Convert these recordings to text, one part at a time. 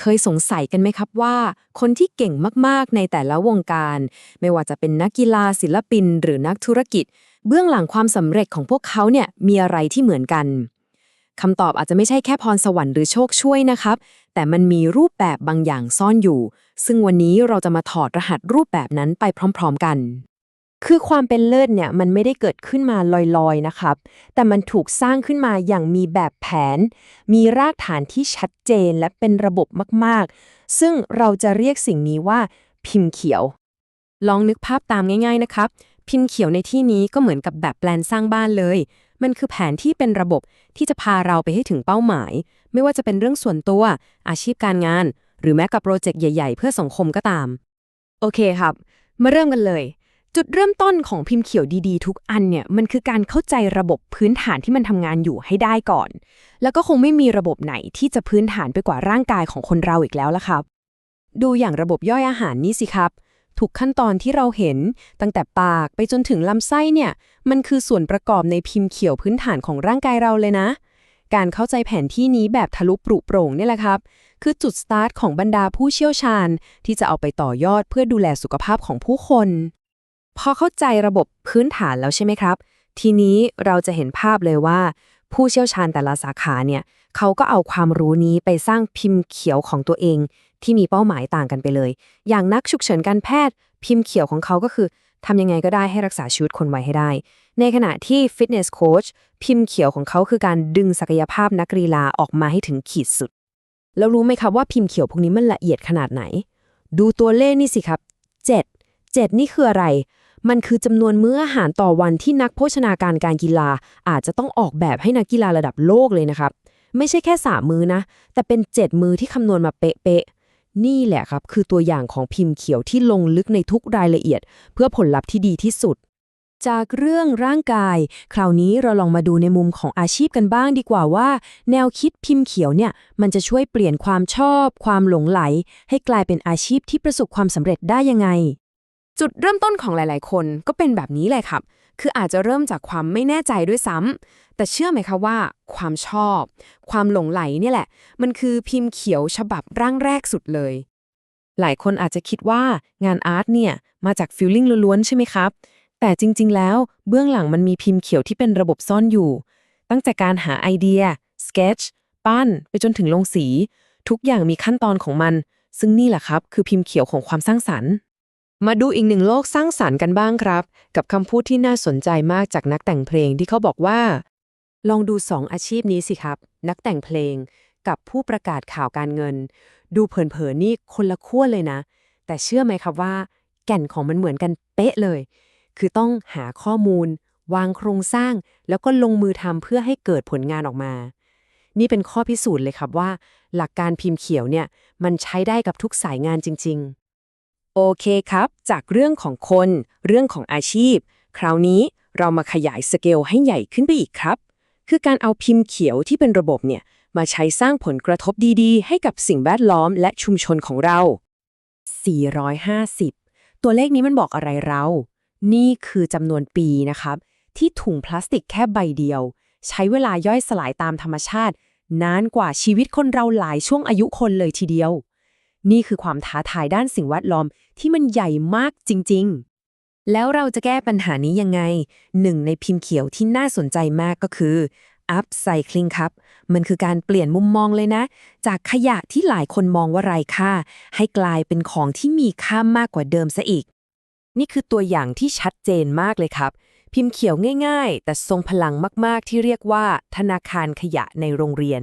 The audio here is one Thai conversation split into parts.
เคยสงสัยกันไหมครับว่า คนที่เก่งมากๆในแต่ละวงการ ไม่ว่าจะเป็นนักกีฬาศิลปิน หรือนักธุรกิจ เบื้องหลังความสำเร็จของพวกเขาเนี่ยมีอะไรที่เหมือนกันคำตอบอาจจะไม่ใช่แค่พรสวรรค์หรือโชคช่วยนะครับ แต่มันมีรูปแบบบางอย่างซ่อนอยู่ ซึ่งวันนี้เราจะมาถอดรหัสรูปแบบนั้นไปพร้อม ๆ กัน คือความเป็นเลิศเนี่ยมันไม่ได้เกิดขึ้นมาลอยๆนะครับ แต่มันถูกสร้างขึ้นมาอย่างมีแบบแผน มีรากฐานที่ชัดเจนและเป็นระบบมากๆ ซึ่งเราจะเรียกสิ่งนี้ว่าพิมพ์เขียว ลองนึกภาพตามง่าย ๆนะครับ พิมพ์เขียวในที่นี้ก็เหมือนกับแบบแปลนสร้างบ้านเลย มันคือแผนที่เป็นระบบที่จะพาเราไปให้ถึงเป้าหมาย ไม่ว่าจะเป็นเรื่องส่วนตัว อาชีพการงาน หรือแม้กับโปรเจกต์ใหญ่ ๆ เพื่อสังคมก็ตาม โอเคครับ มาเริ่มกันเลย จุดเริ่มต้นของพิมพ์เขียวดีๆ ทุกอันเนี่ยมันคือการเข้าใจระบบพื้นฐานที่มันทำงานอยู่ให้ได้ก่อน แล้วก็คงไม่มีระบบไหนที่จะพื้นฐานไปกว่าร่างกายของคนเราอีกแล้วละครับ ดูอย่างระบบย่อยอาหารนี่สิครับทุกขั้นตอนที่เราเห็นตั้งแต่ปากไปจนถึงลำไส้เนี่ยมันคือส่วนประกอบในพิมพ์เขียวพื้นฐานของร่างกายเราเลยนะ การเข้าใจแผนที่นี้แบบทะลุปรุโปร่งนี่แหละครับ คือจุดสตาร์ทของบรรดาผู้เชี่ยวชาญ ที่จะเอาไปต่อยอดเพื่อดูแลสุขภาพของผู้คน พอเข้าใจระบบพื้นฐานแล้วใช่ไหมครับ ทีนี้เราจะเห็นภาพเลยว่า ผู้เชี่ยวชาญแต่ละสาขาเนี่ยเขาก็เอาความรู้นี้ไปสร้างพิมพ์เขียวของตัวเอง ที่มีเป้าหมายต่างกันไปเลย อย่างนักฉุกเฉินการแพทย์ พิมพ์เขียวของเขาก็คือทำยังไงก็ได้ให้รักษาชีวิตคนไว้ให้ได้ ในขณะที่ฟิตเนสโค้ชพิมพ์เขียวของเขาคือการดึงศักยภาพนักกีฬาออกมาให้ถึงขีดสุด แล้วรู้ไหมครับว่าพิมพ์เขียวพวกนี้มันละเอียดขนาดไหน ดูตัวเลขนี่สิครับ 7 7 นี่คืออะไร มันคือจำนวนมื้ออาหารต่อวันที่นักโภชนาการการกีฬา อาจจะต้องออกแบบให้นักกีฬาระดับโลกเลยนะครับ ไม่ใช่แค่3มื้อนะ แต่เป็น 7 มื้อที่คำนวณมาเป๊ะๆนี่แหละครับ คือตัวอย่างของพิมพ์เขียวที่ลงลึกในทุกรายละเอียด เพื่อผลลัพธ์ที่ดีที่สุด จากเรื่องร่างกาย คราวนี้เราลองมาดูในมุมของอาชีพกันบ้างดีกว่าว่า แนวคิดพิมพ์เขียวเนี่ย มันจะช่วยเปลี่ยนความชอบ ความหลงไหล ให้กลายเป็นอาชีพที่ประสบความสำเร็จได้ยังไง จุดเริ่มต้นของหลาย ๆ คนก็เป็นแบบนี้เลยครับ คืออาจจะเริ่มจากความไม่แน่ใจด้วยซ้ำแต่เชื่อไหมคะว่า ความชอบ ความหลงไหลเนี่ยแหละ มันคือพิมพ์เขียวฉบับร่างแรกสุดเลย หลายคนอาจจะคิดว่างานอาร์ตเนี่ยมาจากฟิลลิ่งล้วนๆใช่ไหมครับ แต่จริง ๆ แล้วเบื้องหลังมันมีพิมพ์เขียวที่เป็นระบบซ่อนอยู่ ตั้งแต่การหาไอเดียสเกจปั้น ไปจนถึงลงสี ทุกอย่างมีขั้นตอนของมัน ซึ่งนี่แหละครับ คือพิมพ์เขียวของความสร้างสรรค์ มาดูอีกหนึ่งโลกสร้างสรรค์กันบ้างครับ กับคำพูดที่น่าสนใจมากจากนักแต่งเพลงที่เขาบอกว่า ลองดูสองอาชีพนี้สิครับ นักแต่งเพลงกับผู้ประกาศข่าวการเงิน ดูเผินๆนี่คนละขั้วเลยนะ แต่เชื่อไหมครับว่า แก่นของมันเหมือนกันเป๊ะเลย คือต้องหาข้อมูล วางโครงสร้าง แล้วก็ลงมือทำเพื่อให้เกิดผลงานออกมา นี่เป็นข้อพิสูจน์เลยครับว่า หลักการพิมพ์เขียวเนี่ยมันใช้ได้กับทุกสายงานจริง ๆ โอเคครับ จากเรื่องของคน เรื่องของอาชีพ คราวนี้เรามาขยายสเกลให้ใหญ่ขึ้นไปอีกครับ คือการเอาพิมพ์เขียวที่เป็นระบบเนี่ย มาใช้สร้างผลกระทบดีๆ ให้กับสิ่งแวดล้อมและชุมชนของเรา 450 ตัวเลขนี้มันบอกอะไรเรา นี่คือจำนวนปีนะครับ ที่ถุงพลาสติกแค่ใบเดียว ใช้เวลาย่อยสลายตามธรรมชาติ นานกว่าชีวิตคนเราหลายช่วงอายุคนเลยทีเดียว นี่คือความท้าทายด้านสิ่งแวดล้อมที่มันใหญ่มากจริง ๆ แล้วเราจะแก้ปัญหานี้ยังไง หนึ่งในพิมพ์เขียวที่น่าสนใจมากก็คือ upcycling ครับ มันคือการเปลี่ยนมุมมองเลยนะ จากขยะที่หลายคนมองว่าไร้ค่า ให้กลายเป็นของที่มีค่ามากกว่าเดิมซะอีก นี่คือตัวอย่างที่ชัดเจนมากเลยครับ พิมพ์เขียวง่าย ๆ แต่ทรงพลังมาก ๆ ที่เรียกว่า ธนาคารขยะในโรงเรียน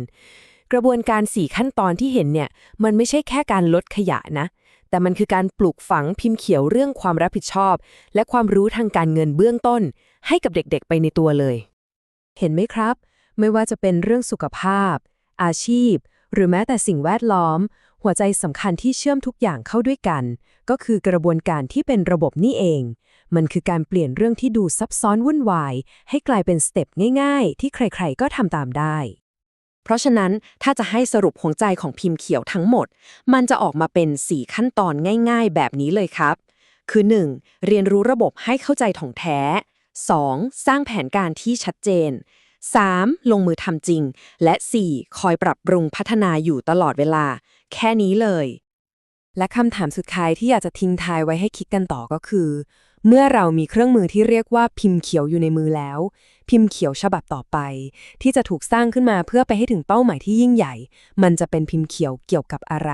กระบวนการ 4 ขั้นตอนที่เห็นเนี่ย มันไม่ใช่แค่การลดขยะนะ แต่มันคือการปลูกฝังพิมพ์เขียวเรื่องความรับผิดชอบ และความรู้ทางการเงินเบื้องต้น ให้กับเด็กๆ ไปในตัวเลย เห็นไหมครับ ไม่ว่าจะเป็นเรื่องสุขภาพ อาชีพ หรือแม้แต่สิ่งแวดล้อม หัวใจสำคัญที่เชื่อมทุกอย่างเข้าด้วยกัน ก็คือกระบวนการที่เป็นระบบนี่เอง มันคือการเปลี่ยนเรื่องที่ดูซับซ้อนวุ่นวาย ให้กลายเป็นสเต็ปง่าย ๆ ที่ใครๆ ก็ทำตามได้ เพราะฉะนั้นถ้าจะให้สรุปหัวใจของพิมพ์เขียวทั้งหมด มันจะออกมาเป็น 4 ขั้นตอนง่าย ๆ แบบนี้เลยครับ คือ 1. เรียนรู้ระบบให้เข้าใจถ่องแท้ 2. สร้างแผนการที่ชัดเจน 3. ลงมือทำจริง และ 4. คอยปรับปรุงพัฒนาอยู่ตลอดเวลา แค่นี้เลย และคำถามสุดท้ายที่อยากจะทิ้งทายไว้ให้คิดกันต่อก็คือ เมื่อเรามีเครื่องมือที่เรียกว่าพิมพ์เขียวอยู่ในมือแล้ว พิมพ์เขียวฉบับต่อไป ที่จะถูกสร้างขึ้นมาเพื่อไปให้ถึงเป้าหมายที่ยิ่งใหญ่ มันจะเป็นพิมพ์เขียวเกี่ยวกับอะไร